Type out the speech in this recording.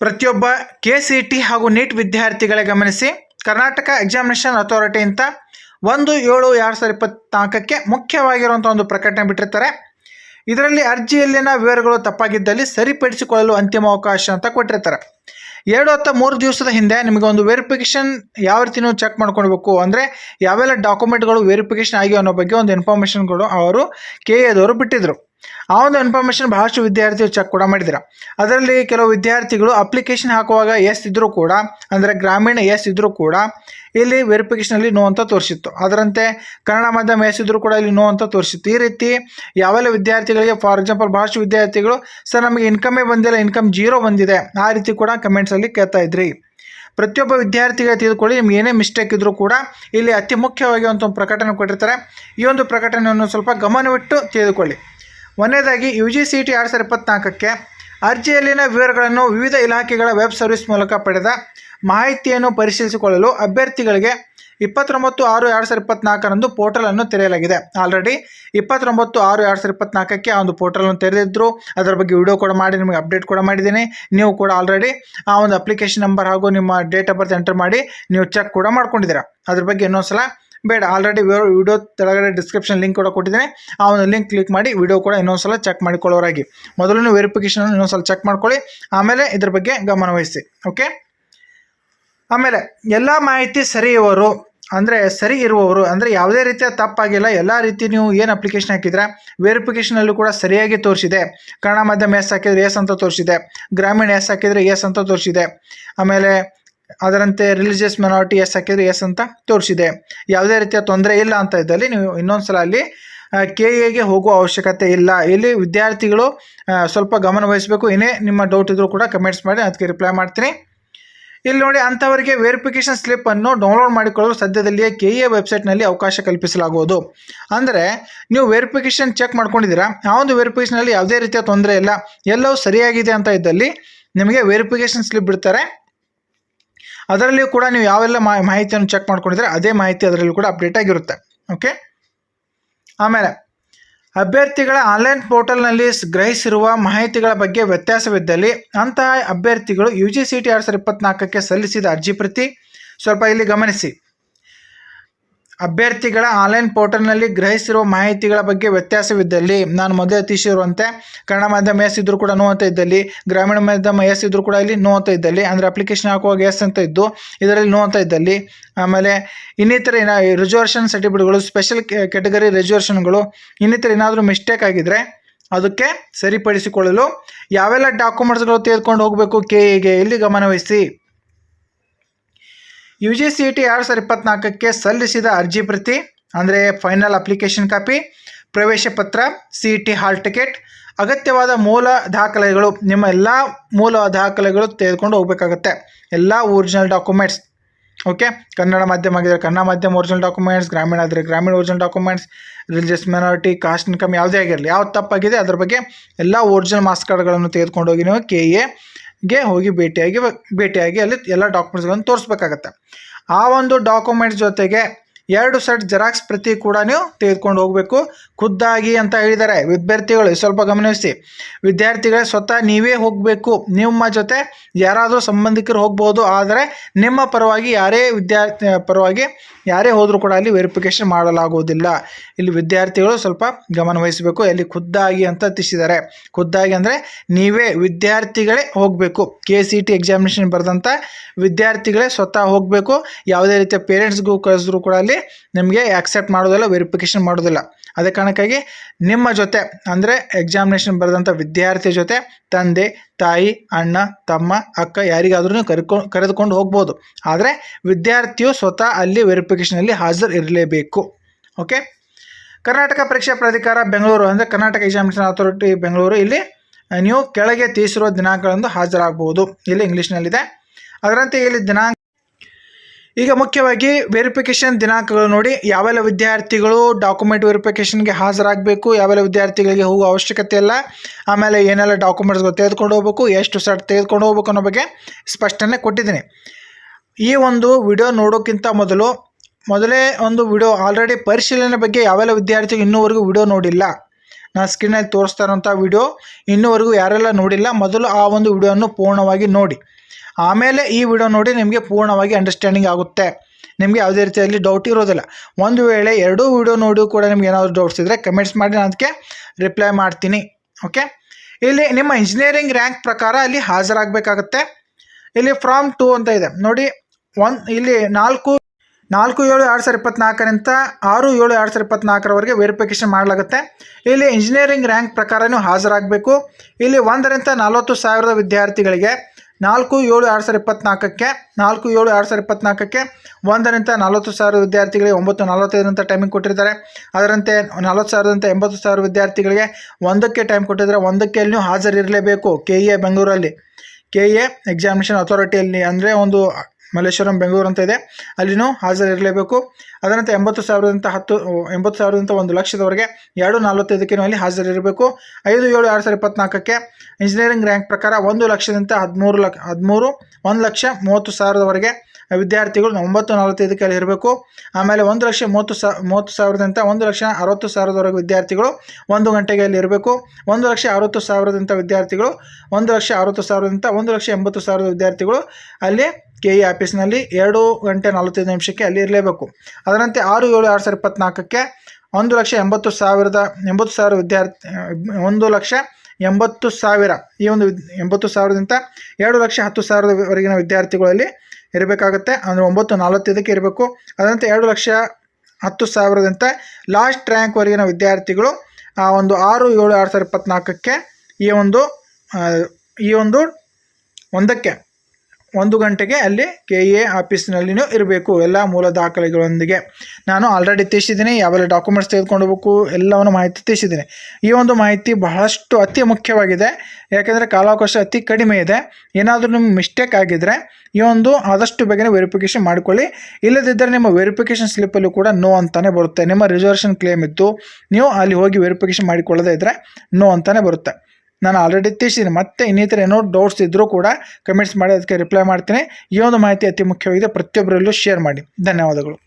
ಪ್ರತಿಯೊಬ್ಬ K C T ಹಾಗೂ NEET ವಿದ್ಯಾರ್ಥಿಗಳೇ ಗಮನಿಸಿ ಕರ್ನಾಟಕ ಎಕ್ಸಾಮಿನೇಷನ್ ಅಥಾರಿಟಿ ಅಂತ ಒಂದು ಏಳು ಎರಡು ಸಾವಿರದ ಇಪ್ಪತ್ನಾಲ್ಕಕ್ಕೆ ಮುಖ್ಯವಾಗಿರುವಂಥ ಒಂದು ಪ್ರಕಟಣೆ ಬಿಟ್ಟಿರ್ತಾರೆ. ಇದರಲ್ಲಿ ಅರ್ಜಿಯಲ್ಲಿನ ವಿವರಗಳು ತಪ್ಪಾಗಿದ್ದಲ್ಲಿ ಸರಿಪಡಿಸಿಕೊಳ್ಳಲು ಅಂತಿಮ ಅವಕಾಶ ಅಂತ ಕೊಟ್ಟಿರ್ತಾರೆ. ಎರಡು ಅಥವಾ ಮೂರು ದಿವಸದ ಹಿಂದೆ ನಿಮಗೆ ಒಂದು ವೆರಿಫಿಕೇಶನ್ ಯಾವ ರೀತಿ ನೀವು ಚೆಕ್ ಮಾಡ್ಕೊಳ್ಬೇಕು ಅಂದರೆ ಯಾವೆಲ್ಲ ಡಾಕ್ಯುಮೆಂಟ್ಗಳು ವೆರಿಫಿಕೇಶನ್ ಆಗಿವೆ ಅನ್ನೋ ಬಗ್ಗೆ ಒಂದು ಇನ್ಫಾರ್ಮೇಷನ್ಗಳು ಅವರು ಕೆ ಎದವರು ಬಿಟ್ಟಿದ್ರು. ಆ ಒಂದು ಇನ್ಫಾರ್ಮೇಷನ್ ಬಹಳಷ್ಟು ವಿದ್ಯಾರ್ಥಿಗಳು ಚೆಕ್ ಕೂಡ ಮಾಡಿದ್ರ. ಅದರಲ್ಲಿ ಕೆಲವು ವಿದ್ಯಾರ್ಥಿಗಳು ಅಪ್ಲಿಕೇಶನ್ ಹಾಕುವಾಗ ಎಸ್ ಇದ್ದರೂ ಕೂಡ, ಅಂದರೆ ಗ್ರಾಮೀಣ ಎಸ್ ಇದ್ದರೂ ಕೂಡ, ಇಲ್ಲಿ ವೆರಿಫಿಕೇಷನಲ್ಲಿ ನೋ ಅಂತ ತೋರಿಸಿತ್ತು. ಅದರಂತೆ ಕನ್ನಡ ಮಾಧ್ಯಮ ಎಸ್ ಇದ್ದರೂ ಕೂಡ ಇಲ್ಲಿ ನೋ ಅಂತ ತೋರಿಸಿತ್ತು. ಈ ರೀತಿ ಯಾವೆಲ್ಲ ವಿದ್ಯಾರ್ಥಿಗಳಿಗೆ ಫಾರ್ ಎಕ್ಸಾಂಪಲ್ ಬಹಳಷ್ಟು ವಿದ್ಯಾರ್ಥಿಗಳು, ಸರ್, ನಮಗೆ ಇನ್ಕಮೇ ಬಂದಿಲ್ಲ ಇನ್ಕಮ್ ಜೀರೋ ಬಂದಿದೆ ಆ ರೀತಿ ಕೂಡ ಕಮೆಂಟ್ಸಲ್ಲಿ ಕೇಳ್ತಾ ಇದ್ರಿ. ಪ್ರತಿಯೊಬ್ಬ ವಿದ್ಯಾರ್ಥಿಗಳ ತಿಳಿದುಕೊಳ್ಳಿ, ನಿಮ್ಗೆ ಏನೇ ಮಿಸ್ಟೇಕ್ ಇದ್ದರೂ ಕೂಡ ಇಲ್ಲಿ ಅತಿ ಮುಖ್ಯವಾಗಿ ಒಂದು ಪ್ರಕಟಣೆ ಕೊಟ್ಟಿರ್ತಾರೆ. ಈ ಒಂದು ಪ್ರಕಟಣೆಯನ್ನು ಸ್ವಲ್ಪ ಗಮನವಿಟ್ಟು ತಿಳಿದುಕೊಳ್ಳಿ. ಒಂದನೇದಾಗಿ ಯು ಜಿ ಸಿ ಟಿ ಎರಡು ಸಾವಿರದ ಇಪ್ಪತ್ನಾಲ್ಕಕ್ಕೆ ಅರ್ಜಿಯಲ್ಲಿನ ವಿವರಗಳನ್ನು ವಿವಿಧ ಇಲಾಖೆಗಳ ವೆಬ್ ಸರ್ವಿಸ್ ಮೂಲಕ ಪಡೆದ ಮಾಹಿತಿಯನ್ನು ಪರಿಶೀಲಿಸಿಕೊಳ್ಳಲು ಅಭ್ಯರ್ಥಿಗಳಿಗೆ ಇಪ್ಪತ್ತೊಂಬತ್ತು ಆರು ಎರಡು ಸಾವಿರದ ಇಪ್ಪತ್ನಾಲ್ಕರಂದು ಪೋರ್ಟಲನ್ನು ತೆರೆಯಲಾಗಿದೆ. ಆಲ್ರೆಡಿ ಇಪ್ಪತ್ತೊಂಬತ್ತು ಆರು ಎರಡು ಸಾವಿರದ ಇಪ್ಪತ್ನಾಲ್ಕಕ್ಕೆ ಆ ಒಂದು ಪೋರ್ಟಲನ್ನು ತೆರೆದಿದ್ದರು ಅದರ ಬಗ್ಗೆ ವಿಡಿಯೋ ಕೂಡ ಮಾಡಿ, ನಿಮಗೆ ಅಪ್ಡೇಟ್ ಕೂಡ ಮಾಡಿದ್ದೀನಿ. ನೀವು ಕೂಡ ಆಲ್ರೆಡಿ ಆ ಒಂದು ಅಪ್ಲಿಕೇಶನ್ ನಂಬರ್ ಹಾಗೂ ನಿಮ್ಮ ಡೇಟ್ ಆಫ್ ಬರ್ತ್ ಎಂಟರ್ ಮಾಡಿ, ನೀವು ಚೆಕ್ ಕೂಡ ಮಾಡ್ಕೊಂಡಿದ್ದೀರಾ. ಅದ್ರ ಬಗ್ಗೆ ಇನ್ನೊಂದ್ಸಲ ಬೇಡ. ಆಲ್ರೆಡಿ ವಿಡಿಯೋ ತೆಳಗಡೆ ಡಿಸ್ಕ್ರಿಪ್ಷನ್ ಲಿಂಕ್ ಕೂಡ ಕೊಟ್ಟಿದ್ದೇನೆ. ಆ ಒಂದು ಲಿಂಕ್ ಕ್ಲಿಕ್ ಮಾಡಿ ವಿಡಿಯೋ ಕೂಡ ಇನ್ನೊಂದು ಸಲ ಚೆಕ್ ಮಾಡಿಕೊಳ್ಳೋರಾಗಿ. ಮೊದಲು ಇನ್ನೊಂದು ಸಲ ಚೆಕ್ ಮಾಡ್ಕೊಳ್ಳಿ. ಆಮೇಲೆ ಇದ್ರ ಬಗ್ಗೆ ಗಮನವಹಿಸಿ ಓಕೆ ಆಮೇಲೆ ಎಲ್ಲ ಮಾಹಿತಿ ಸರಿ ಇವರು, ಅಂದರೆ ಸರಿ ಇರುವವರು, ಅಂದರೆ ಯಾವುದೇ ರೀತಿಯ ತಪ್ಪಾಗಿಲ್ಲ. ಎಲ್ಲ ರೀತಿ ನೀವು ಏನು ಅಪ್ಲಿಕೇಶನ್ ಹಾಕಿದ್ರೆ ವೆರಿಫಿಕೇಷನಲ್ಲೂ ಕೂಡ ಸರಿಯಾಗಿ ತೋರಿಸಿದೆ. ಕನ್ನಡ ಮಾಧ್ಯಮ ಎಸ್ ಹಾಕಿದರೆ ಎಸ್ ಅಂತ ತೋರಿಸಿದೆ. ಗ್ರಾಮೀಣ ಎಸ್ ಹಾಕಿದರೆ ಎಸ್ ಅಂತ ತೋರಿಸಿದೆ. ಆಮೇಲೆ ಅದರಂತೆ ರಿಲಿಜಿಯಸ್ ಮೆನಾರಿಟಿ ಎಸ್ ಹಾಕಿದರೆ ಎಸ್ ಅಂತ ತೋರಿಸಿದೆ. ಯಾವುದೇ ರೀತಿಯ ತೊಂದರೆ ಇಲ್ಲ ಅಂತ ಇದ್ದಲ್ಲಿ ನೀವು ಇನ್ನೊಂದು ಸಲ ಅಲ್ಲಿ ಕೆ ಎಗೆ ಹೋಗುವ ಅವಶ್ಯಕತೆ ಇಲ್ಲ. ಇಲ್ಲಿ ವಿದ್ಯಾರ್ಥಿಗಳು ಸ್ವಲ್ಪ ಗಮನ ವಹಿಸಬೇಕು. ಏನೇ ನಿಮ್ಮ ಡೌಟ್ ಇದ್ದರೂ ಕೂಡ ಕಮೆಂಟ್ಸ್ ಮಾಡಿ, ಅದಕ್ಕೆ ರಿಪ್ಲೈ ಮಾಡ್ತೀನಿ. ಇಲ್ಲಿ ನೋಡಿ, ಅಂಥವರಿಗೆ ವೆರಿಫಿಕೇಷನ್ ಸ್ಲಿಪ್ಪನ್ನು ಡೌನ್ಲೋಡ್ ಮಾಡಿಕೊಳ್ಳಲು ಸದ್ಯದಲ್ಲಿಯೇ ಕೆ ಎ ವೆಬ್ಸೈಟ್ನಲ್ಲಿ ಅವಕಾಶ ಕಲ್ಪಿಸಲಾಗುವುದು. ಅಂದರೆ, ನೀವು ವೆರಿಫಿಕೇಷನ್ ಚೆಕ್ ಮಾಡ್ಕೊಂಡಿದ್ದೀರಾ? ಆ ಒಂದು ವೆರಿಫಿಕೇಷನಲ್ಲಿ ಯಾವುದೇ ರೀತಿಯ ತೊಂದರೆ ಇಲ್ಲ. ಎಲ್ಲವೂ ಸರಿಯಾಗಿದೆ ಅಂತ ಇದ್ದಲ್ಲಿ ನಿಮಗೆ ವೆರಿಫಿಕೇಷನ್ ಸ್ಲಿಪ್ ಬಿಡ್ತಾರೆ. ಅದರಲ್ಲಿಯೂ ಕೂಡ ನೀವು ಯಾವೆಲ್ಲ ಮಾಹಿತಿಯನ್ನು ಚೆಕ್ ಮಾಡ್ಕೊಂಡಿದ್ರೆ ಅದೇ ಮಾಹಿತಿ ಅದರಲ್ಲಿ ಕೂಡ ಅಪ್ಡೇಟ್ ಆಗಿರುತ್ತೆ. ಓಕೆ ಆಮೇಲೆ, ಅಭ್ಯರ್ಥಿಗಳ ಆನ್ಲೈನ್ ಪೋರ್ಟಲ್ನಲ್ಲಿ ಗ್ರಹಿಸಿರುವ ಮಾಹಿತಿಗಳ ಬಗ್ಗೆ ವ್ಯತ್ಯಾಸವಿದ್ದಲ್ಲಿ ಅಂತಹ ಅಭ್ಯರ್ಥಿಗಳು ಯು ಜಿ ಸಿ ಟಿ ಎರಡು ಸಾವಿರದ ಇಪ್ಪತ್ನಾಲ್ಕಕ್ಕೆ ಸಲ್ಲಿಸಿದ ಅರ್ಜಿ ಪ್ರತಿ ಸ್ವಲ್ಪ ಇಲ್ಲಿ ಗಮನಿಸಿ. ಅಭ್ಯರ್ಥಿಗಳ ಆನ್ಲೈನ್ ಪೋರ್ಟಲ್ನಲ್ಲಿ ಗ್ರಹಿಸಿರುವ ಮಾಹಿತಿಗಳ ಬಗ್ಗೆ ವ್ಯತ್ಯಾಸವಿದ್ದಲ್ಲಿ ನಾನು ಮೊದಲೇ ತಿಳಿಸಿರುವಂತೆ ಕನ್ನಡ ಮಾಧ್ಯಮ ಎಸ್ ಇದ್ದರೂ ಕೂಡ ನೋ ಅಂತ ಇದ್ದಲ್ಲಿ, ಗ್ರಾಮೀಣ ಮಾಧ್ಯಮ ಎಸ್ ಇದ್ದರೂ ಕೂಡ ಇಲ್ಲಿ ನೋ ಅಂತ ಇದ್ದಲ್ಲಿ, ಅಂದರೆ ಅಪ್ಲಿಕೇಶನ್ ಹಾಕುವಾಗ ಎಸ್ ಅಂತ ಇದ್ದು ಇದರಲ್ಲಿ ನೋ ಅಂತ ಇದ್ದಲ್ಲಿ. ಆಮೇಲೆ ಇನ್ನಿತರ ಏನ ರಿಸರ್ವೇಷನ್ ಸರ್ಟಿಫಿಕೇಟ್ಗಳು ಸ್ಪೆಷಲ್ ಕೆಟಗರಿ ರಿಸರ್ವೇಷನ್ಗಳು ಇನ್ನಿತರ ಏನಾದರೂ ಮಿಸ್ಟೇಕ್ ಆಗಿದ್ದರೆ ಅದಕ್ಕೆ ಸರಿಪಡಿಸಿಕೊಳ್ಳಲು ಯಾವೆಲ್ಲ ಡಾಕ್ಯುಮೆಂಟ್ಸ್ಗಳು ತೆಗೆದುಕೊಂಡು ಹೋಗಬೇಕು, ಕೆ, ಎಗೆ ಇಲ್ಲಿ ಗಮನವಹಿಸಿ? ಯು ಜಿ ಸಿ ಟಿ ಎರಡು ಸಾವಿರದ ಇಪ್ಪತ್ನಾಲ್ಕಕ್ಕೆ ಸಲ್ಲಿಸಿದ ಅರ್ಜಿ ಪ್ರತಿ, ಅಂದರೆ ಫೈನಲ್ ಅಪ್ಲಿಕೇಶನ್ ಕಾಪಿ ಪ್ರವೇಶ ಪತ್ರ ಸಿ ಟಿ ಹಾಲ್ ಟಿಕೆಟ್ ಅಗತ್ಯವಾದ ಮೂಲ ದಾಖಲೆಗಳು, ನಿಮ್ಮ ಎಲ್ಲ ಮೂಲ ದಾಖಲೆಗಳು ತೆಗೆದುಕೊಂಡು ಹೋಗಬೇಕಾಗತ್ತೆ. ಎಲ್ಲ ಒರಿಜಿನಲ್ ಡಾಕ್ಯುಮೆಂಟ್ಸ್ ಓಕೆ ಕನ್ನಡ ಮಾಧ್ಯಮ ಆಗಿದ್ದರೆ ಕನ್ನಡ ಮಾಧ್ಯಮ ಒರಿಜಿನಲ್ ಡಾಕ್ಯುಮೆಂಟ್ಸ್ ಗ್ರಾಮೀಣ ಆದರೆ ಗ್ರಾಮೀಣ original documents religious minority caste income ಯಾವುದೇ ಆಗಿರಲಿ, ಯಾವ್ದು ತಪ್ಪಾಗಿದೆ ಅದ್ರ ಬಗ್ಗೆ ಎಲ್ಲ ಒರಿಜಿನಲ್ ಮಾರ್ಕ್ಸ್ ಕಾರ್ಡ್ಗಳನ್ನು ತೆಗೆದುಕೊಂಡು ಹೋಗಿ ನೀವು ಕೆ ಎಗೆ ಹೋಗಿ ಭೇಟಿಯಾಗಿ ಭೇಟಿಯಾಗಿ ಅಲ್ಲಿ ಎಲ್ಲ ಡಾಕ್ಯುಮೆಂಟ್ಸ್ಗಳನ್ನು ತೋರಿಸ್ಬೇಕಾಗತ್ತೆ. ಆ ಒಂದು ಡಾಕ್ಯುಮೆಂಟ್ಸ್ ಜೊತೆಗೆ ಎರಡು ಸೆಟ್ ಜೆರಾಕ್ಸ್ ಪ್ರತಿ ಕೂಡ ನೀವು ತೆಗೆದುಕೊಂಡು ಹೋಗಬೇಕು. ಖುದ್ದಾಗಿ ಅಂತ ಹೇಳಿದ್ದಾರೆ ವಿದ್ಯಾರ್ಥಿಗಳು. ಸ್ವಲ್ಪ ಗಮನಿಸಿ. ವಿದ್ಯಾರ್ಥಿಗಳೇ ಸ್ವತಃ ನೀವೇ ಹೋಗಬೇಕು. ನಿಮ್ಮ ಜೊತೆ ಯಾರಾದರೂ ಸಂಬಂಧಿಕರು ಹೋಗ್ಬೋದು. ಆದರೆ ನಿಮ್ಮ ಪರವಾಗಿ ಯಾರೇ ವಿದ್ಯಾರ್ಥಿ, ಪರವಾಗಿ ಯಾರೇ ಹೋದರೂ ಕೂಡ ಅಲ್ಲಿ ವೆರಿಫಿಕೇಷನ್ ಮಾಡಲಾಗುವುದಿಲ್ಲ. ಇಲ್ಲಿ ವಿದ್ಯಾರ್ಥಿಗಳು ಸ್ವಲ್ಪ ಗಮನವಹಿಸಬೇಕು ಅಲ್ಲಿ ಖುದ್ದಾಗಿ ಅಂತ ತಿಳಿಸಿದ್ದಾರೆ. ಖುದ್ದಾಗಿ ಅಂದರೆ ನೀವೇ ವಿದ್ಯಾರ್ಥಿಗಳೇ ಹೋಗಬೇಕು. ಕೆ ಸಿ ಟಿ ಎಕ್ಸಾಮಿನೇಷನ್ ಬರೆದಂಥ ವಿದ್ಯಾರ್ಥಿಗಳೇ ಸ್ವತಃ ಹೋಗಬೇಕು. ಯಾವುದೇ ರೀತಿಯ ಪೇರೆಂಟ್ಸ್ಗೂ ಕಳಿಸಿದ್ರು ಕೂಡ ಅಲ್ಲಿ ನಿಮಗೆ ಆಕ್ಸೆಪ್ಟ್ ಮಾಡೋದಿಲ್ಲ ವೆರಿಫಿಕೇಶನ್ ಮಾಡೋದಿಲ್ಲ. ಅದೇ ಕಾರಣಕ್ಕಾಗಿ ನಿಮ್ಮ ಜೊತೆ, ಅಂದರೆ ಎಕ್ಸಾಮಿನೇಷನ್ ಬರೆದಂಥ ವಿದ್ಯಾರ್ಥಿ ಜೊತೆ ತಂದೆ, ತಾಯಿ, ಅಣ್ಣ, ತಮ್ಮ, ಅಕ್ಕ ಯಾರಿಗಾದ್ರೂ ಕರ್ಕೊಂಡು ಕರೆದುಕೊಂಡು ಹೋಗ್ಬೋದು. ಆದರೆ ವಿದ್ಯಾರ್ಥಿಯು ಸ್ವತಃ ಅಲ್ಲಿ ವೆರಿಫಿಕೇಶನಲ್ಲಿ ಹಾಜರ್ ಇರಲೇಬೇಕು. ಓಕೆ ಕರ್ನಾಟಕ ಪರೀಕ್ಷಾ ಪ್ರಾಧಿಕಾರ ಬೆಂಗಳೂರು, ಅಂದರೆ ಕರ್ನಾಟಕ ಎಕ್ಸಾಮಿನೇಷನ್ ಅಥಾರಿಟಿ ಬೆಂಗಳೂರು, ಇಲ್ಲಿ, ನೀವು ಕೆಳಗೆ ತಿಳಿಸಿರುವ ದಿನಾಂಕಗಳಂದು ಹಾಜರಾಗಬಹುದು ಇಲ್ಲಿ ಇಂಗ್ಲೀಷ್ನಲ್ಲಿದೆ. ಅದರಂತೆ ಇಲ್ಲಿ ದಿನಾಂಕ ಈಗ ಮುಖ್ಯವಾಗಿ ವೆರಿಫಿಕೇಷನ್ ದಿನಾಂಕಗಳು ನೋಡಿ, ಯಾವೆಲ್ಲ ವಿದ್ಯಾರ್ಥಿಗಳು ಡಾಕ್ಯುಮೆಂಟ್ ವೆರಿಫಿಕೇಶನ್ಗೆ ಹಾಜರಾಗಬೇಕು, ಯಾವೆಲ್ಲ ವಿದ್ಯಾರ್ಥಿಗಳಿಗೆ ಹೋಗುವ ಅವಶ್ಯಕತೆ ಇಲ್ಲ, ಆಮೇಲೆ ಏನೆಲ್ಲ ಡಾಕ್ಯುಮೆಂಟ್ಸ್ಗಳು ತೆಗೆದುಕೊಂಡು ಹೋಗ್ಬೇಕು, ಎಷ್ಟು ಸೆಟ್ ತೆಗೆದುಕೊಂಡು ಹೋಗ್ಬೇಕು ಅನ್ನೋ ಬಗ್ಗೆ ಸ್ಪಷ್ಟನೆ ಕೊಟ್ಟಿದ್ದೀನಿ. ಈ ಒಂದು ವಿಡಿಯೋ ನೋಡೋಕ್ಕಿಂತ ಮೊದಲು, ಮೊದಲೇ ಒಂದು ವಿಡಿಯೋ ಆಲ್ರೆಡಿ ಪರಿಶೀಲನೆ ಬಗ್ಗೆ ಯಾವೆಲ್ಲ ವಿದ್ಯಾರ್ಥಿಗಳು ಇನ್ನೂವರೆಗೂ ವಿಡಿಯೋ ನೋಡಿಲ್ಲ, ನಾನು ಸ್ಕ್ರೀನಲ್ಲಿ ತೋರಿಸ್ತಾ ಇರೋಂಥ ವಿಡಿಯೋ ಇನ್ನೂವರೆಗೂ ಯಾರೆಲ್ಲ ನೋಡಿಲ್ಲ, ಮೊದಲು ಆ ಒಂದು ವಿಡಿಯೋವನ್ನು ಪೂರ್ಣವಾಗಿ ನೋಡಿ. ಆಮೇಲೆ ಈ ವಿಡಿಯೋ ನೋಡಿ ನಿಮಗೆ ಪೂರ್ಣವಾಗಿ ಅಂಡರ್ಸ್ಟ್ಯಾಂಡಿಂಗ್ ಆಗುತ್ತೆ. ನಿಮಗೆ ಯಾವುದೇ ರೀತಿಯಲ್ಲಿ ಡೌಟ್ ಇರೋದಿಲ್ಲ. ಒಂದು ವೇಳೆ ಎರಡೂ ವಿಡಿಯೋ ನೋಡಿ ಕೂಡ ನಿಮ್ಗೆ ಏನಾದರೂ ಡೌಟ್ಸ್ ಇದ್ದರೆ ಕಮೆಂಟ್ಸ್ ಮಾಡಿ, ನಾನು ಅದಕ್ಕೆ ರಿಪ್ಲೈ ಮಾಡ್ತೀನಿ. ಓಕೆ ಇಲ್ಲಿ ನಿಮ್ಮ ಇಂಜಿನಿಯರಿಂಗ್ ರ್ಯಾಂಕ್ ಪ್ರಕಾರ ಅಲ್ಲಿ ಹಾಜರಾಗಬೇಕಾಗತ್ತೆ. ಇಲ್ಲಿ ಫ್ರಾಮ್ ಟು ಅಂತ ಇದೆ. ನೋಡಿ ಒನ್ ಇಲ್ಲಿ ನಾಲ್ಕು ನಾಲ್ಕು, ಏಳು, ಎರಡು ಸಾವಿರ ಇಪ್ಪತ್ನಾಲ್ಕರಿಂದ ಆರು, ಏಳು, ಎರಡು ಸಾವಿರ ಇಪ್ಪತ್ನಾಲ್ಕರವರೆಗೆ ವೆರಿಫಿಕೇಷನ್ ಮಾಡಲಾಗುತ್ತೆ. ಇಲ್ಲಿ ಇಂಜಿನಿಯರಿಂಗ್ ರ್ಯಾಂಕ್ ಪ್ರಕಾರ ನೀವು ಹಾಜರಾಗಬೇಕು. ಇಲ್ಲಿ ಒಂದರಿಂದ ನಲವತ್ತು ಸಾವಿರದ ವಿದ್ಯಾರ್ಥಿಗಳಿಗೆ ನಾಲ್ಕು ಏಳು ಎರಡು ಸಾವಿರದ ಇಪ್ಪತ್ನಾಲ್ಕಕ್ಕೆ, ನಾಲ್ಕು ಏಳು ಎರಡು ಸಾವಿರದ ಇಪ್ಪತ್ನಾಲ್ಕಕ್ಕೆ ಒಂದರಿಂದ ನಲವತ್ತು ಸಾವಿರ ವಿದ್ಯಾರ್ಥಿಗಳಿಗೆ ಒಂಬತ್ತು ನಲವತ್ತೈದರಂತ ಟೈಮಿಂಗ್ ಕೊಟ್ಟಿರ್ತಾರೆ. ಅದರಂತೆ ನಲವತ್ತು ಸಾವಿರದಂತೆ ಎಂಬತ್ತು ಸಾವಿರ ವಿದ್ಯಾರ್ಥಿಗಳಿಗೆ ಒಂದಕ್ಕೆ ಟೈಮ್ ಕೊಟ್ಟಿದ್ದಾರೆ ಒಂದಕ್ಕೆ ಅಲ್ಲಿ ನೀವು ಹಾಜರಿರಲೇಬೇಕು ಕೆ ಇ ಎ ಬೆಂಗಳೂರಲ್ಲಿ. ಕೆ ಎ ಎಕ್ಸಾಮಿನೇಷನ್ ಅಥಾರಿಟಿಯಲ್ಲಿ ಅಂದರೆ ಒಂದು ಮಲ್ಲೇಶ್ವರಂ, ಬೆಂಗಳೂರು ಅಂತ ಇದೆ. ಅಲ್ಲಿನೂ ಹಾಜರಿರಲೇಬೇಕು ಅದರಂತೆ ಎಂಬತ್ತು ಸಾವಿರದಿಂದ ಹತ್ತು, ಎಂಬತ್ತು ಸಾವಿರದಿಂದ ಒಂದು ಲಕ್ಷದವರೆಗೆ ಎರಡು ನಲವತ್ತೈದಕ್ಕೇನು ಅಲ್ಲಿ ಹಾಜರಿರಬೇಕು ಐದು, ಏಳು ಎರಡು ಸಾವಿರದ ಇಪ್ಪತ್ನಾಲ್ಕಕ್ಕೆ ಇಂಜಿನಿಯರಿಂಗ್ ರ್ಯಾಂಕ್ ಪ್ರಕಾರ ಒಂದು ಲಕ್ಷದಿಂದ ಹದಿಮೂರು ಲಕ್ಷ ಹದಿಮೂರು, ಒಂದು ಲಕ್ಷ ಮೂವತ್ತು ಸಾವಿರದವರೆಗೆ ವಿದ್ಯಾರ್ಥಿಗಳು ಒಂಬತ್ತು ನಲವತ್ತೈದಕ್ಕೆ ಅಲ್ಲಿ ಇರಬೇಕು. ಆಮೇಲೆ ಒಂದು ಲಕ್ಷ ಮೂವತ್ತು ಸಾ, ಮೂವತ್ತು ಸಾವಿರದಿಂದ ಒಂದು ಲಕ್ಷ ಅರವತ್ತು ಸಾವಿರದವರೆಗೆ ವಿದ್ಯಾರ್ಥಿಗಳು ಒಂದು ಗಂಟೆಗೆ ಅಲ್ಲಿ ಇರಬೇಕು. ಒಂದು ಲಕ್ಷ ಅರವತ್ತು ಸಾವಿರದಿಂದ ವಿದ್ಯಾರ್ಥಿಗಳು ಒಂದು ಲಕ್ಷ ಅರವತ್ತು ಸಾವಿರದಿಂದ ಒಂದು ಲಕ್ಷ ಎಂಬತ್ತು ಸಾವಿರದ ವಿದ್ಯಾರ್ಥಿಗಳು ಅಲ್ಲಿ ಕೆ ಇ ಆಫೀಸ್ನಲ್ಲಿ ಎರಡು ಗಂಟೆ ನಲವತ್ತೈದು ನಿಮಿಷಕ್ಕೆ ಅಲ್ಲಿ ಇರಲೇಬೇಕು. ಅದರಂತೆ ಆರು, ಏಳು ಎರಡು ಸಾವಿರದ ಇಪ್ಪತ್ತ್ನಾಲ್ಕಕ್ಕೆ ಒಂದು ಲಕ್ಷ ಎಂಬತ್ತು ಸಾವಿರದ, ಎಂಬತ್ತು ಸಾವಿರ ವಿದ್ಯಾರ್ಥಿ, ಒಂದು ಲಕ್ಷ ಎಂಬತ್ತು ಸಾವಿರ ಈ ಒಂದು ಎಂಬತ್ತು ಸಾವಿರದಿಂದ ಎರಡು ಲಕ್ಷ ಹತ್ತು ಸಾವಿರದವರೆಗಿನ ವಿದ್ಯಾರ್ಥಿಗಳಲ್ಲಿ ಇರಬೇಕಾಗುತ್ತೆ. ಅಂದರೆ ಒಂಬತ್ತು, ನಲವತ್ತೈದಕ್ಕೆ ಇರಬೇಕು. ಅದರಂತೆ ಎರಡು ಲಕ್ಷ ಹತ್ತು ಸಾವಿರದಂತೆ ಲಾಸ್ಟ್ ರ್ಯಾಂಕ್ವರೆಗಿನ ವಿದ್ಯಾರ್ಥಿಗಳು, ಆ ಒಂದು ಆರು, ಏಳು ಎರಡು ಸಾವಿರದ ಇಪ್ಪತ್ನಾಲ್ಕಕ್ಕೆ ಈ ಒಂದು ಈ ಒಂದು ಒಂದಕ್ಕೆ ಒಂದು ಗಂಟೆಗೆ ಅಲ್ಲಿ ಕೆ ಎ ಆಫೀಸ್ನಲ್ಲಿನೂ ಇರಬೇಕು, ಎಲ್ಲ ಮೂಲ ದಾಖಲೆಗಳೊಂದಿಗೆ. ನಾನು ಆಲ್ರೆಡಿ ತಿಳಿಸಿದ್ದೀನಿ, ಯಾವೆಲ್ಲ ಡಾಕ್ಯುಮೆಂಟ್ಸ್ ತೆಗೆದುಕೊಂಡು ಹೋಗಬೇಕು ಎಲ್ಲವನ್ನು ಮಾಹಿತಿ ತಿಳಿಸಿದ್ದೀನಿ. ಈ ಒಂದು ಮಾಹಿತಿ ಬಹಳಷ್ಟು ಅತಿ ಮುಖ್ಯವಾಗಿದೆ. ಯಾಕೆಂದರೆ ಕಾಲಾವಕಾಶ ಅತಿ ಕಡಿಮೆ ಇದೆ. ಏನಾದರೂ ನಿಮ್ಮ ಮಿಸ್ಟೇಕ್ ಆಗಿದ್ದರೆ ಈ ಒಂದು ಆದಷ್ಟು ಬೇಗನೆ ವೆರಿಫಿಕೇಷನ್ ಮಾಡಿಕೊಳ್ಳಿ. ಇಲ್ಲದಿದ್ದರೆ ನಿಮ್ಮ ವೆರಿಫಿಕೇಷನ್ ಸ್ಲಿಪ್ಪಲ್ಲೂ ಕೂಡ ನೋ ಅಂತಲೇ ಬರುತ್ತೆ. ನಿಮ್ಮ ರಿಸರ್ವೇಷನ್ ಕ್ಲೇಮ್ ಇತ್ತು, ನೀವು ಅಲ್ಲಿ ಹೋಗಿ ವೆರಿಫಿಕೇಷನ್ ಮಾಡಿಕೊಳ್ಳದೇ ಇದ್ದರೆ ನೋ ಅಂತಲೇ ಬರುತ್ತೆ. ನಾನು ಆಲ್ರೆಡಿ ತಿಳಿಸಿದ್ದೀನಿ. ಮತ್ತೆ ಇನ್ನಿತರ ಏನೋ ಡೌಟ್ಸ್ ಇದ್ದರೂ ಕೂಡ ಕಮೆಂಟ್ಸ್ ಮಾಡಿ ಅದಕ್ಕೆ ರಿಪ್ಲೈ ಮಾಡ್ತೀನಿ. ಈ ಒಂದು ಮಾಹಿತಿ ಅತಿ ಮುಖ್ಯವಾಗಿದೆ. ಪ್ರತಿಯೊಬ್ಬರಲ್ಲೂ ಶೇರ್ ಮಾಡಿ. ಧನ್ಯವಾದಗಳು.